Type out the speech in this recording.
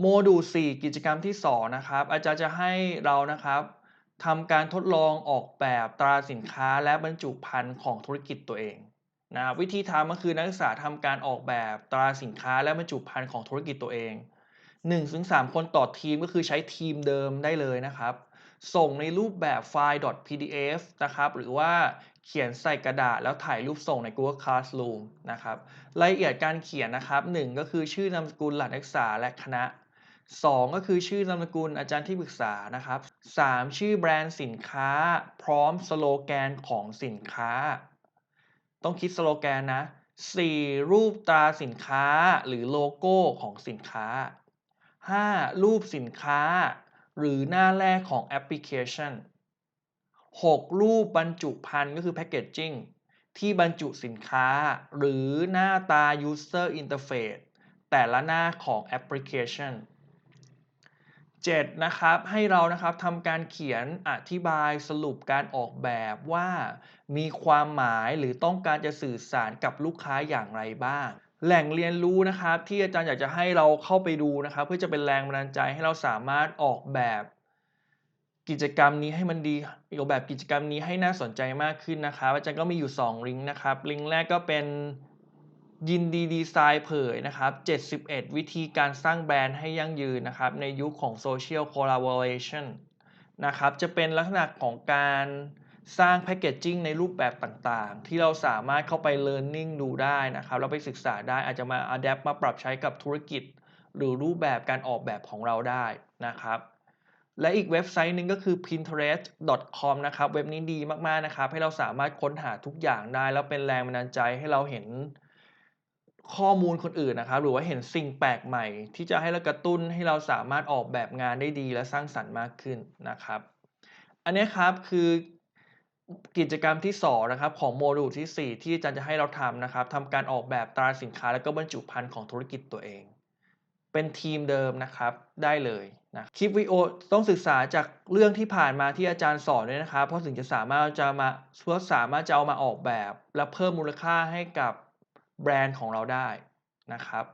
โมดูล 4 กิจกรรมที่ 2 นะครับ อาจารย์จะให้เรานะครับทำการทดลองออกแบบตราสินค้าและบรรจุภัณฑ์ของธุรกิจตัวเองนะวิธีทำก็คือนักศึกษาทำการออกแบบตราสินค้าและบรรจุภัณฑ์ของธุรกิจตัวเอง1-3 คนต่อทีมก็คือใช้ทีมเดิมได้เลยนะครับ ส่งในรูปแบบไฟล์ .pdf นะครับ หรือว่าเขียนใส่กระดาษแล้วถ่ายรูปส่งใน Google Classroom นะครับ รายละเอียดการเขียนนะครับ 1 ก็คือชื่อนามสกุลหลักนักศึกษาและคณะ 2 ก็คือชื่อนามสกุลอาจารย์ที่ปรึกษานะครับ 3 ชื่อแบรนด์สินค้า พร้อมสโลแกนของสินค้า ต้องคิดสโลแกนนะ 4 รูปตราสินค้าหรือโลโก้ของสินค้า 5. รูปสินค้า หรือหน้าแรกของแอปพลิเคชัน 6. รูปบรรจุภัณฑ์ก็คือแพคเกจจิ้งที่บรรจุสินค้า หรือหน้าตา user interface แต่ละหน้าของแอปพลิเคชัน 7. นะครับให้เรานะครับทำการเขียนอธิบายสรุปการออกแบบว่า มีความหมายหรือต้องการจะสื่อสารกับลูกค้าอย่างไรบ้าง แหล่งเรียนรู้นะครับที่อาจารย์อยากจะให้เราเข้าไปดูนะครับ เพื่อจะเป็นแรงบันดาลใจให้เราสามารถออกแบบกิจกรรมนี้ให้มันดีออกแบบกิจกรรมนี้ให้น่าสนใจมากขึ้นนะครับอาจารย์ก็มีอยู่ 2 ลิงก์นะครับ ลิงก์แรกก็เป็น ยินดีดีไซน์เผยนะครับ 71 วิธีการสร้างแบรนด์ให้ยั่งยืนนะครับ ในยุคของ Social Collaboration นะครับ จะเป็นลักษณะของการสร้างแพคเกจจิ้งในรูปแบบต่างๆ ที่เราสามารถเข้าไป learning ดูได้นะครับแล้วไปศึกษาได้อาจจะมา adapt มาปรับใช้กับธุรกิจ หรือรูปแบบการออกแบบของเราได้นะครับ และอีกเว็บไซต์หนึ่งก็คือ pinterest.com นะครับ เว็บนี้ดีมากๆนะครับ ให้เราสามารถค้นหาทุกอย่างได้ แล้วเป็นแรงบันดาลใจให้เราเห็น ข้อมูลคนอื่นนะครับ หรือว่าเห็นสิ่งแปลกใหม่ ที่จะให้เรากระตุ้นให้เราสามารถออกแบบงานได้ดีและสร้างสรรค์มากขึ้นนะครับ อันนี้ครับคือกิจกรรมที่2นะครับของโมดูลที่ 4 ที่อาจารย์จะให้เราทำนะครับทำการออกแบบตราสินค้าและก็บรรจุภัณฑ์ของธุรกิจตัวเอง เป็นทีมเดิมนะครับได้เลยนะคลิปวิดีโอต้องศึกษาจากเรื่องที่ผ่านมาที่อาจารย์สอนด้วยนะครับ เพราะถึงจะสามารถจะมาเพื่อสามารถจะเอามาออกแบบ และเพิ่มมูลค่าให้กับ แบรนด์ของเราได้นะครับ